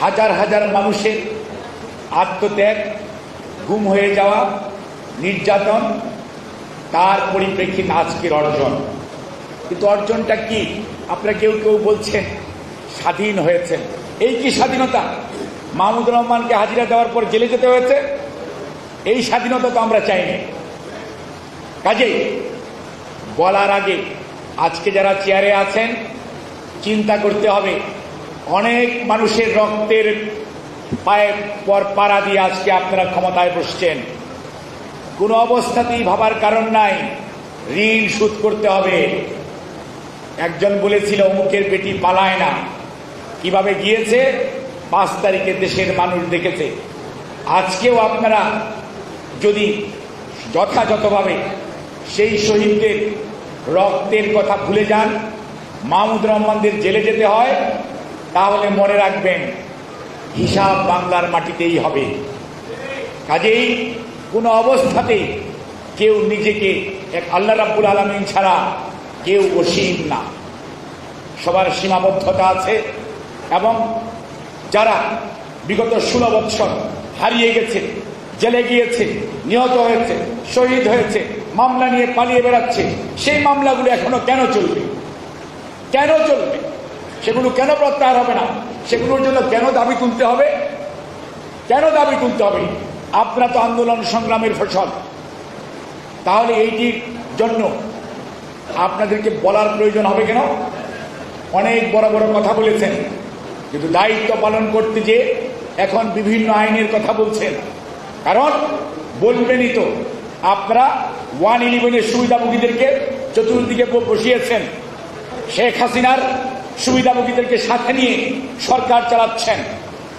হাজার হাজার মানুষের আত্মত্যাগ, গুম হয়ে যাওয়া, নির্যাতন, তার পরিপ্রেক্ষিতে আজকের অর্জন। কিন্তু অর্জনটা কি? আপনারা কেউ কেউ বলছেন, স্বাধীন হয়েছেন। এই কি স্বাধীনতা? মাহমুদুর রহমানকে হাজিরা দেওয়ার পর জেলে যেতে হয়েছে? এই স্বাধীনতা তো আমরা চাইনি। কাজে বলার আগে আজকে যারা চেয়ারে আছেন, চিন্তা করতে হবে অনেক মানুষের রক্তের পায়ে পর পাড়া দিয়ে আজকে আপনারা ক্ষমতায় বসছেন। কোনো অবস্থাতেই ভাবার কারণ নাই। ঋণ শোধ করতে হবে। একজন বলেছিল, অমুকের বেটি পালায় না। কীভাবে গিয়েছে? পাঁচ তারিখে দেশের মানুষ দেখেছে। আজকেও আপনারা যদি যথাযথভাবে সেই শহীদদের রক্তের কথা ভুলে যান মাহমুদ রহমানদের জেলে যেতে হয়। তাহলে মনে রাখবেন, হিসাব বাংলার মাটিতেই হবে। কাজেই কোনো অবস্থাতেই কেউ নিজেকে এক আল্লাহ রাব্বুল আলমিন ছাড়া কেউ অসীম না। সবার সীমাবদ্ধতা আছে এবং যারা বিগত ষোলো বৎসর হারিয়ে গেছে, জেলে গিয়েছে, নিহত হয়েছে, শহীদ হয়েছে, মামলা নিয়ে পালিয়ে বেড়াচ্ছে, সেই মামলাগুলো এখনও কেন চলবে? কেন চলবে? সেগুলো কেন প্রত্যাহার হবে না? সেগুলোর জন্য কেন দাবি তুলতে হবে? কেন দাবি তুলতে হবে? আপনারা তো আন্দোলন সংগ্রামের ফসল। তাহলে এইটির জন্য আপনাদেরকে বলার প্রয়োজন হবে কেন? অনেক বড় বড় কথা বলেছেন, কিন্তু দায়িত্ব পালন করতে যে এখন বিভিন্ন আইনের কথা বলছেন। কারণ বলবেনই তো, আপনারা ওয়ান ইলেভেনের সুবিধাভোগীদেরকে চতুর্দিকে বসিয়েছেন। শেখ হাসিনার সুবিধাভোগীদেরকে সাথে নিয়ে সরকার চালাচ্ছেন।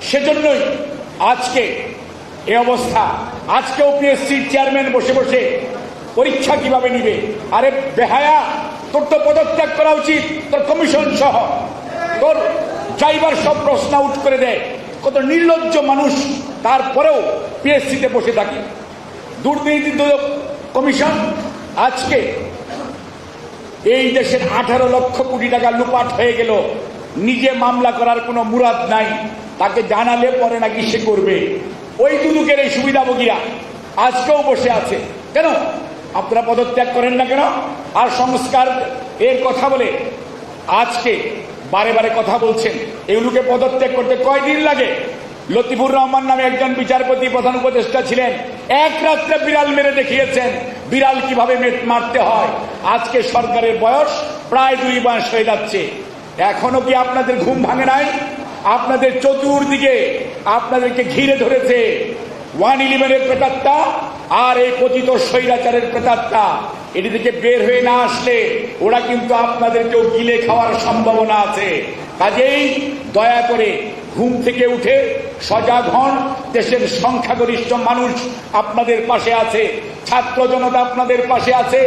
সেজন্যই আজকে এ অবস্থা। আজকেও পিএসসির চেয়ারম্যান বসে বসে পরীক্ষা কীভাবে নিবে? আরে বেহায়া, তোর তো পদত্যাগ করা উচিত, তোর কমিশন সহ। তোর ড্রাইভার সব প্রশ্ন আউট করে দেয়। কত নির্লজ্জ মানুষ তারপরেও পিএসসিতে বসে থাকে। দুর্নীতি কমিশন আজকে এই দেশের আঠারো লক্ষ কোটি টাকা লুপাট হয়ে গেল। নিজে মামলা করার কোনো মুরাদ নাই। তাকে জানালে পরে নাকি সে করবে। ওই দুদুকের এই সুবিধাভোগীরা আজকেও বসে আছে। কেন? আপনারা পদত্যাগ করেন না কেন? আর সংস্কার এর কথা বলে আজকে বারে বারে কথা বলছেন। এগুলোকে পদত্যাগ করতে কয়দিন লাগে? লতিফুর রহমান নামে একজন বিচারপতি, প্রধান উপদেষ্টা ছিলেন। এক রাত্রে বিড়াল মেরে দেখিয়েছেন, বিড়াল কীভাবে মারতে হয়? আজকে সরকারের বয়স, প্রায় দুই মাস হয়ে যাচ্ছে। এখনও কি আপনাদের ঘুম ভাঙে নাই? আপনাদের চতুর্দিকে আপনাদেরকে ঘিরে ধরেছে ওয়ান ইলেভেনের প্রেতাত্মা আর এই কথিত স্বৈরাচারের প্রেতাত্মা এটি থেকে বের হয়ে না আসলে ওরা কিন্তু আপনাদেরকেও গিলে খাওয়ার সম্ভাবনা আছে। কাজেই দয়া করে ঘুম থেকে উঠে সজাগ হন দেশের সংখ্যাগরিষ্ঠ মানুষ আপনাদের পাশে আছে, ছাত্র জনতা আপনাদের পাশে আছে,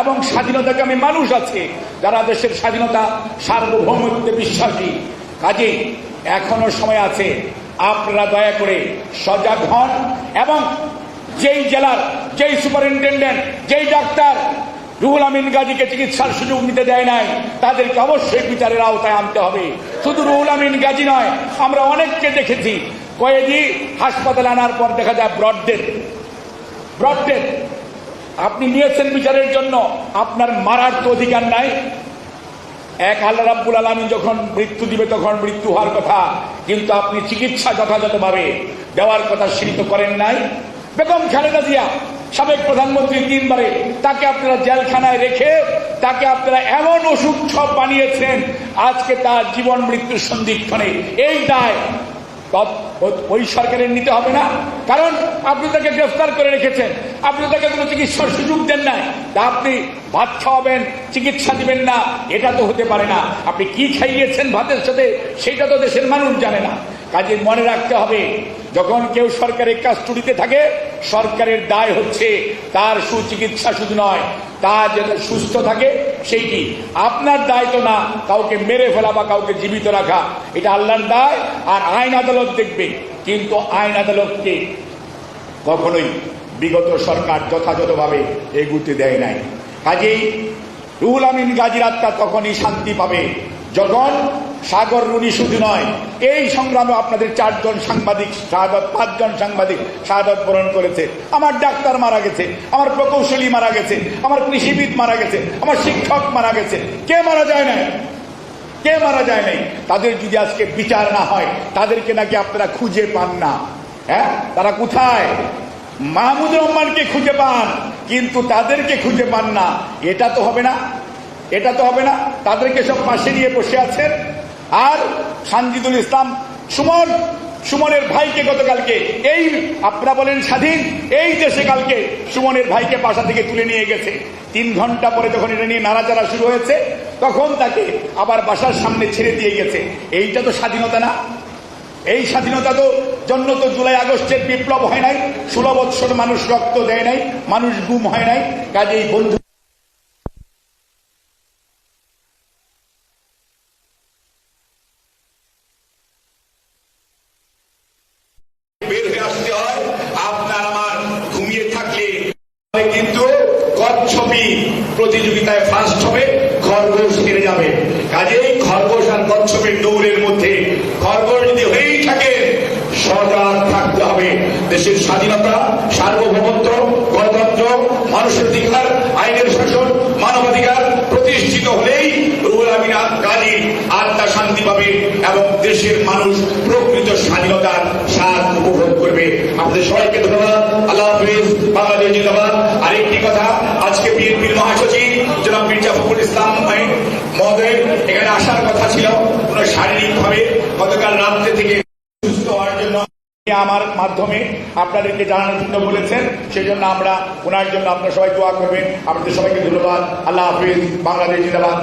এবং স্বাধীনতাকামী মানুষ আছে, যারা দেশের স্বাধীনতা সার্বভৌমত্বে বিশ্বাসী। কাজে এখনও সময় আছে, আপনারা দয়া করে সজাগ হন, এবং যেই জেলার যেই সুপারিনটেন্ডেন্ট, যেই ডাক্তার রুহুল আমিন গাজীকে চিকিৎসার সুযোগ নিতে দেয় নাই। তাদেরকে অবশ্যই বিচারের আওতায় আনতে হবে। শুধু রুহুল আমিন গাজী নয়, আমরা অনেককে দেখেছি। কয়েদি হাসপাতালে আনার পর দেখা যায় ব্রড ডেথ। Broad death. আপনি নিয়েছেন বিচারের জন্য, আপনার মারার তো অধিকার নাই। এক আল্লাহ রাব্বুল আলমী যখন মৃত্যু দিবে তখন মৃত্যু হওয়ার কথা, কিন্তু আপনি চিকিৎসা যথাযথভাবে দেওয়ার কথা স্বীকৃত করেন নাই। বেগম খালেদা জিয়া সাবেক প্রধানমন্ত্রী তিনবারে, তাকে আপনারা জেলখানায় রেখে, তাকে আপনারা এমন ওষুধ সব বানিয়েছেন, আজকে তার জীবন মৃত্যুর সন্ধিক্ষণে। এই দায় ওই সরকারের নিতে হবে না। কারণ আপনি তাকে গ্রেফতার করে রেখেছেন। আপনি তাকে কোনো চিকিৎসার সুযোগ দেন না তা আপনি ভাত খাওয়াবেন, চিকিৎসা দিবেন না, এটা তো হতে পারে না। আপনি কি খাইয়েছেন ভাতের সাথে, সেটা তো দেশের মানুষ জানে না। কাজে মনে রাখতে হবে যখন কেউ সরকারের কাস্টডিতে থাকে, সরকারের দায় হচ্ছে তার সুচিকিৎসা শুধু নয় তা যেন সুস্থ থাকে, সেইটি। আপনার দায় তো না কাউকে মেরে ফেলা বা কাউকে জীবিত রাখা। এটা আল্লাহর দায়, আর আইন আদালত দেখবে কিন্তু আইন আদালতকে কখনোই বিগত সরকার যথাযথভাবে এগুতে দেয় নাই। কাজেই রুহুল আমিন গাজীর আত্মা তখনই শান্তি পাবে, যখন সাগর রুনি শুধু নয়, এই সংগ্রামে আপনাদের চারজন সাংবাদিক শাহাদত পাঁচজন সাংবাদিক শাহাদত বরণ করেছে। আমার ডাক্তার মারা গেছে, আমার প্রকৌশলী মারা গেছে, আমার কৃষিবিদ মারা গেছে, আমার শিক্ষক মারা গেছে। কে মারা যায় না কে মারা যায় নাই? তাদের যদি আজকে বিচার না হয়, তাদেরকে নাকি আপনারা খুঁজে পান না। হ্যাঁ? তারা কোথায়? মাহমুদুর রহমানকে খুঁজে পান, কিন্তু তাদেরকে খুঁজে পান না। এটা তো হবে না, এটা তো হবে না। তাদেরকে সব পাশে নিয়ে বসে আছেন। আর সানজিদুল ইসলাম সুমন, সুমনের ভাইকে গতকালকে এই, আপনারা বলেন স্বাধীন, এই দেশে কালকে সুমনের ভাইকে বাসা থেকে তুলে নিয়ে গেছে। তিন ঘণ্টা পরে যখন এটা নিয়ে নাড়াচাড়া শুরু হয়েছে, তখন তাকে আবার বাসার সামনে ছেড়ে দিয়ে গেছে। এইটা তো স্বাধীনতা না। এই স্বাধীনতা তো জন্য তো জুলাই আগস্টের বিপ্লব হয় নাই, ষোলো বৎসর মানুষ রক্ত দেয় নাই, মানুষ গুম হয় নাই, কাজেই বন্ধু বের হয়ে আসতে হয় আপনার আমার ঘুমিয়ে থাকলে কিন্তু কচ্ছপি প্রতিযোগিতায় ফার্স্ট হবে, খরগোশ হেরে যাবে। কাজেই খরগোশ আর কচ্ছপের দৌড়ের মধ্যে খরগোশ যদি হয়েই থাকে, সজাগ থাকতে হবে। দেশের স্বাধীনতা, সার্বভৌমত্ব, গণতন্ত্র, মানুষের অধিকার, আইনের শাসন, মানবাধিকার প্রতিষ্ঠিত হলেই রুহুল আমিন গাজী আত্মা শান্তি পাবে এবং দেশের মানুষ প্রকৃত স্বাধীনতার স্বাদ উপভোগ করবে। আপনাদের সবাইকে ধন্যবাদ। আল্লাহ হাফিজ। বাংলাদেশ জিন্দাবাদ। আরেকটি কথা। আজকে বিএনপির মহাসচিব জনাব মির্জা ফখরুল ইসলাম মহোদয়, এখানে আসার কথা ছিল কোন শারীরিক ভাবে গতকাল রাত্রে থেকে সুস্থ হওয়ার জন্য আমার মাধ্যমে আপনাদেরকে জানানোর জন্য বলেছেন। সেই জন্য আমরা ওনার জন্য আপনার সবাই দোয়া করবেন। আপনাদের সবাইকে ধন্যবাদ। আল্লাহ হাফিজ। বাংলাদেশ জিন্দাবাদ।